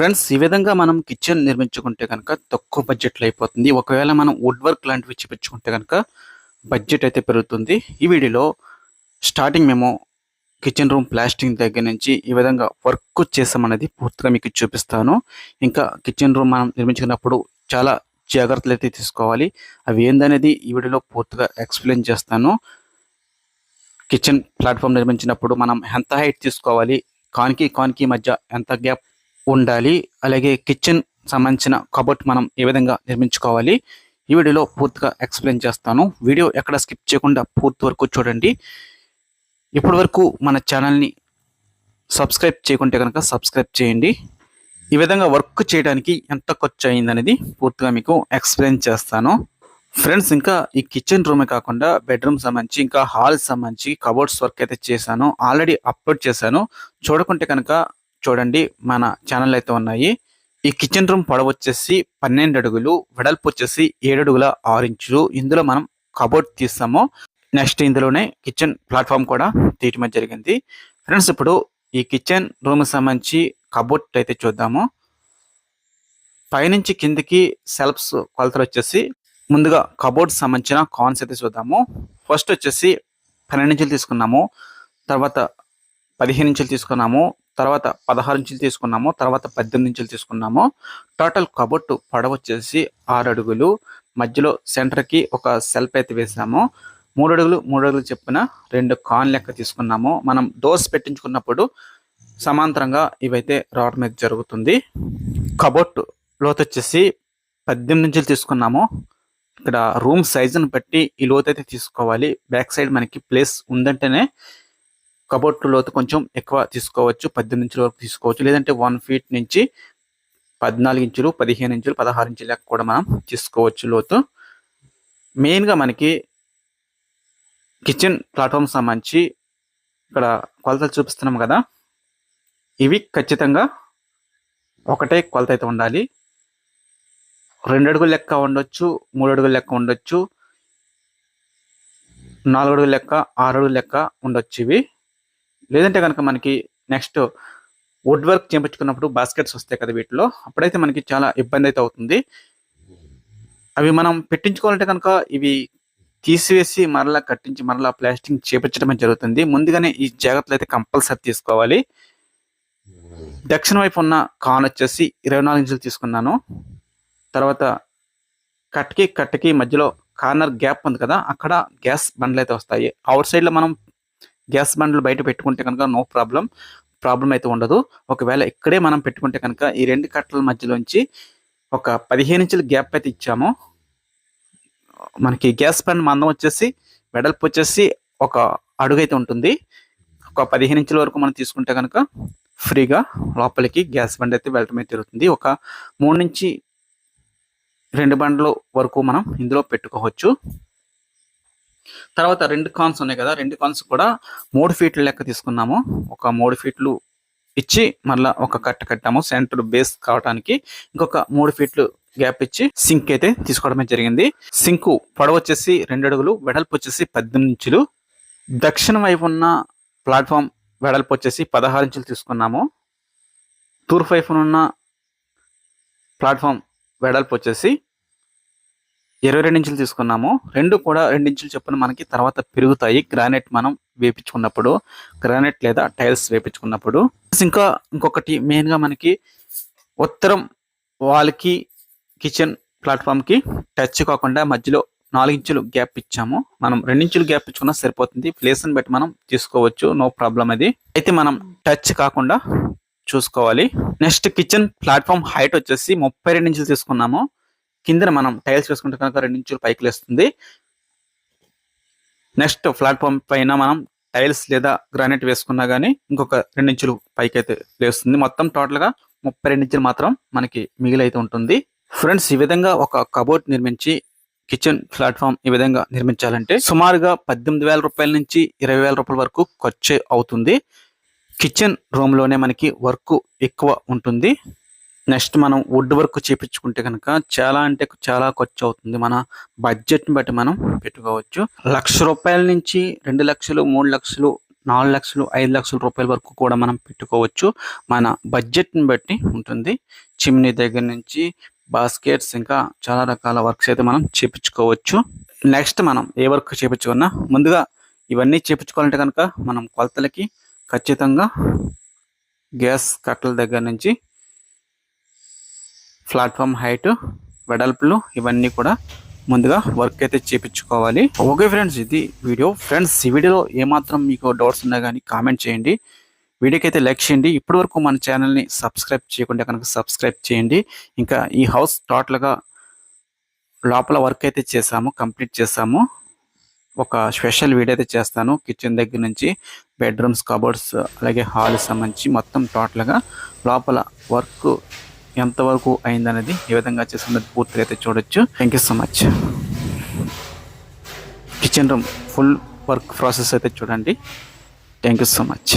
Friends ఈ విధంగా మనం కిచెన్ నిర్మించుకుంటే కనుక తక్కువ బడ్జెట్లో అయిపోతుంది. ఒకవేళ మనం వుడ్ వర్క్ లాంటివి చేపించుకుంటే కనుక బడ్జెట్ అయితే పెరుగుతుంది. ఈ వీడియోలో స్టార్టింగ్ మేము కిచెన్ రూమ్ ప్లాస్టింగ్ దగ్గర నుంచి ఈ విధంగా వర్క్ చేసామనేది పూర్తిగా మీకు చూపిస్తాను. ఇంకా కిచెన్ రూమ్ మనం నిర్మించుకున్నప్పుడు చాలా జాగ్రత్తలు అయితే తీసుకోవాలి. అవి ఏందనేది ఈ వీడియోలో పూర్తిగా ఎక్స్ప్లెయిన్ చేస్తాను. కిచెన్ ప్లాట్ఫామ్ నిర్మించినప్పుడు మనం ఎంత హైట్ తీసుకోవాలి? కాన్కి కాన్కి మధ్య ఎంత గ్యాప్ ఉండాలి. అలాగే కిచెన్ సంబంధించిన కబోర్డ్ మనం ఏ విధంగా నిర్మించుకోవాలి ఈ వీడియోలో పూర్తిగా ఎక్స్ప్లెయిన్ చేస్తాను. వీడియో ఎక్కడ స్కిప్ చేయకుండా పూర్తి వరకు చూడండి. ఇప్పటి వరకు మన ఛానల్ని సబ్స్క్రైబ్ చేయకుంటే కనుక సబ్స్క్రైబ్ చేయండి. ఈ విధంగా వర్క్ చేయడానికి ఎంత ఖర్చు అయిందనేది పూర్తిగా మీకు ఎక్స్ప్లెయిన్ చేస్తాను. ఫ్రెండ్స్ ఇంకా ఈ కిచెన్ రూమే కాకుండా బెడ్రూమ్ సంబంధించి ఇంకా హాల్ సంబంధించి కబోర్డ్స్ వర్క్ అయితే చేశాను. ఆల్రెడీ అప్లోడ్ చేశాను. చూడకుంటే కనుక చూడండి మన ఛానల్ అయితే ఉన్నాయి. ఈ కిచెన్ రూమ్ పొడవు వచ్చేసి పన్నెండు అడుగులు వెడల్పు వచ్చేసి ఏడు అడుగుల ఆరు ఇంచులు. ఇందులో మనం కబోర్డ్ తీస్తాము. నెక్స్ట్ ఇందులోనే కిచెన్ ప్లాట్ఫామ్ కూడా తీయటం జరిగింది. ఫ్రెండ్స్ ఇప్పుడు ఈ కిచెన్ రూమ్ సంబంధించి కబోర్డ్ అయితే చూద్దాము. పైనుంచి కిందికి సెల్ఫ్స్ కొలతలు వచ్చేసి ముందుగా కబోర్డ్ సంబంధించిన కాన్స్ అయితే చూద్దాము. ఫస్ట్ వచ్చేసి పన్నెండు ఇంచులు తీసుకున్నాము. తర్వాత పదిహేను ఇంచులు తీసుకున్నాము. తర్వాత పదహారు ఇంచులు తీసుకున్నాము తర్వాత పద్దెనిమిది ఇంచులు తీసుకున్నాము. టోటల్ కబోర్డ్ పొడవు వచ్చేసి ఆరు అడుగులు. మధ్యలో సెంటర్కి ఒక సెల్ఫ్ అయితే వేసాము. మూడు అడుగులు మూడు అడుగులు చెప్పిన రెండు కాన్ లెక్క తీసుకున్నాము. మనం డోర్స్ పెట్టించుకున్నప్పుడు సమాంతరంగా ఇవైతే రావడం అయితే జరుగుతుంది. కబోర్డ్ లోతు వచ్చేసి పద్దెనిమిది ఇంచులు తీసుకున్నాము. ఇక్కడ రూమ్ సైజుని బట్టి ఈ లోతు అయితే తీసుకోవాలి. బ్యాక్ సైడ్ మనకి ప్లేస్ ఉందంటేనే కబోర్డ్ లోతు కొంచెం ఎక్కువ తీసుకోవచ్చు పద్దెనిమిది ఇంచుల వరకు తీసుకోవచ్చు. లేదంటే వన్ ఫీట్ నుంచి పద్నాలుగు ఇంచులు పదిహేను ఇంచులు పదహారు ఇంచుల లెక్క కూడా మనం తీసుకోవచ్చు లోతు. మెయిన్గా మనకి కిచెన్ ప్లాట్ఫామ్ సంబంధించి ఇక్కడ కొలతలు చూపిస్తున్నాం కదా. ఇవి ఖచ్చితంగా ఒకటే కొలత అయితే ఉండాలి. రెండు అడుగులు లెక్క ఉండొచ్చు మూడు అడుగుల లెక్క ఉండొచ్చు నాలుగు అడుగుల లెక్క ఆరు అడుగులు లెక్క ఉండొచ్చు ఇవి. లేదంటే కనుక మనకి నెక్స్ట్ వుడ్ వర్క్ చేయించుకున్నప్పుడు బాస్కెట్స్ వస్తాయి కదా వీటిలో అప్పుడైతే మనకి చాలా ఇబ్బంది అయితే అవుతుంది. అవి మనం పెట్టించుకోవాలంటే కనుక ఇవి తీసివేసి మరలా కట్టించి మరలా ప్లాస్టింగ్ చేపించడం జరుగుతుంది. ముందుగానే ఈ జాగ్రత్తలు అయితే కంపల్సరీ తీసుకోవాలి. దక్షిణ వైపు ఉన్న కాన్ వచ్చేసి ఇరవై నాలుగు ఇంచులు తీసుకున్నాను. తర్వాత కట్కి కట్కి మధ్యలో కార్నర్ గ్యాప్ ఉంది కదా అక్కడ గ్యాస్ బండ్లు అయితే వస్తాయి. అవుట్ సైడ్లో మనం గ్యాస్ బండ్లు బయట పెట్టుకుంటే కనుక నో ప్రాబ్లం ప్రాబ్లం అయితే ఉండదు. ఒకవేళ ఇక్కడే మనం పెట్టుకుంటే కనుక ఈ రెండు కట్టల మధ్యలోంచి ఒక పదిహేను ఇంచుల గ్యాప్ అయితే ఇచ్చాము. మనకి గ్యాస్ బండ్ మందం వచ్చేసి వెడల్పు వచ్చేసి ఒక అడుగు అయితే ఉంటుంది. ఒక పదిహేను ఇంచుల వరకు మనం తీసుకుంటే కనుక ఫ్రీగా లోపలికి గ్యాస్ బండ్ అయితే వెళ్ళటం అయితే జరుగుతుంది. ఒక మూడు నుంచి రెండు బండ్లు వరకు మనం ఇందులో పెట్టుకోవచ్చు. తర్వాత రెండు కాన్స్ ఉన్నాయి కదా. రెండు కాన్స్ కూడా మూడు ఫీట్ల లెక్క తీసుకున్నాము. ఒక మూడు ఫీట్లు ఇచ్చి మళ్ళీ ఒక కట్ట కట్టాము. సెంటర్ బేస్ కావడానికి ఇంకొక మూడు ఫీట్లు గ్యాప్ ఇచ్చి సింక్ అయితే తీసుకోవడమే జరిగింది. సింక్ పొడవు వచ్చేసి రెండు అడుగులు వెడల్పు వచ్చేసి పద్దెనిమిది ఇంచులు. దక్షిణ వైపు ఉన్న ప్లాట్ఫామ్ వెడల్పు వచ్చేసి పదహారు ఇంచులు తీసుకున్నాము. తూర్పు వైపున ఉన్న ప్లాట్ఫామ్ వెడల్పు వచ్చేసి ఇరవై రెండు ఇంచులు తీసుకున్నాము. రెండు కూడా రెండు ఇంచులు చొప్పున మనకి తర్వాత పెరుగుతాయి. గ్రానైట్ మనం వేపించుకున్నప్పుడు గ్రానైట్ లేదా టైల్స్ వేపించుకున్నప్పుడు. ఇంకా ఇంకొకటి మెయిన్గా మనకి ఉత్తరం వాల్కి కిచెన్ ప్లాట్ఫామ్కి టచ్ కాకుండా మధ్యలో నాలుగు ఇంచులు గ్యాప్ ఇచ్చాము. మనం రెండించులు గ్యాప్ ఇచ్చుకున్నా సరిపోతుంది. ప్లేస్ని బట్టి మనం తీసుకోవచ్చు. నో ప్రాబ్లం అది. అయితే మనం టచ్ కాకుండా చూసుకోవాలి. నెక్స్ట్ కిచెన్ ప్లాట్ఫామ్ హైట్ వచ్చేసి ముప్పై రెండు ఇంచులు తీసుకున్నాము. కిందన మనం టైల్స్ వేసుకుంటే కనుక రెండు ఇంచులు పైకి లేస్తుంది. నెక్స్ట్ ప్లాట్ఫామ్ పైన మనం టైల్స్ లేదా గ్రానైట్ వేసుకున్నా కానీ ఇంకొక రెండు ఇంచులు పైకి అయితే లేస్తుంది. మొత్తం టోటల్గా ముప్పై రెండు ఇంచులు మాత్రం మనకి మిగిలైతే ఉంటుంది. ఫ్రెండ్స్ ఈ విధంగా ఒక కబోర్డ్ నిర్మించి కిచెన్ ప్లాట్ఫామ్ ఈ విధంగా నిర్మించాలంటే సుమారుగా పద్దెనిమిది వేల రూపాయల నుంచి ఇరవై వేల రూపాయల వరకు ఖర్చు అవుతుంది. కిచెన్ రూమ్లోనే మనకి వర్క్ ఎక్కువ ఉంటుంది. నెక్స్ట్ మనం వుడ్ వర్క్ చేపించుకుంటే కనుక చాలా అంటే చాలా ఖర్చు అవుతుంది. మన బడ్జెట్ని బట్టి మనం పెట్టుకోవచ్చు. లక్ష రూపాయల నుంచి రెండు లక్షలు మూడు లక్షలు నాలుగు లక్షలు ఐదు లక్షల రూపాయల వరకు కూడా మనం పెట్టుకోవచ్చు. మన బడ్జెట్ని బట్టి ఉంటుంది. చిమ్నీ దగ్గర నుంచి బాస్కెట్స్ ఇంకా చాలా రకాల వర్క్స్ అయితే మనం చేపించుకోవచ్చు. నెక్స్ట్ మనం ఏ వర్క్ చేపించుకున్నా ముందుగా ఇవన్నీ చేపించుకోవాలంటే కనుక మనం కొలతలకి ఖచ్చితంగా గ్యాస్ కట్టల దగ్గర నుంచి ప్లాట్ఫామ్ హైట్ వెడల్పులు ఇవన్నీ కూడా ముందుగా వర్క్ అయితే చేపించుకోవాలి. ఓకే ఫ్రెండ్స్ ఇది వీడియో. ఫ్రెండ్స్ ఈ వీడియోలో ఏమాత్రం మీకు డౌట్స్ ఉన్నా కానీ కామెంట్ చేయండి. వీడియోకి అయితే లైక్ చేయండి. ఇప్పటి వరకు మన ఛానల్ని సబ్స్క్రైబ్ చేయకుండా కనుక సబ్స్క్రైబ్ చేయండి. ఇంకా ఈ హౌస్ టోటల్గా లోపల వర్క్ అయితే చేసాము కంప్లీట్ చేసాము. ఒక స్పెషల్ వీడియో అయితే చేస్తాను. కిచెన్ దగ్గర నుంచి బెడ్రూమ్స్ కబోర్డ్స్ అలాగే హాల్ సంబంధించి మొత్తం టోటల్గా లోపల వర్క్ ఎంతవరకు అయిందనేది ఏ విధంగా చేస్తున్నది పూర్తిగా అయితే చూడొచ్చు. Thank you so much kitchen room full work process అయితే చూడండి. Thank you so much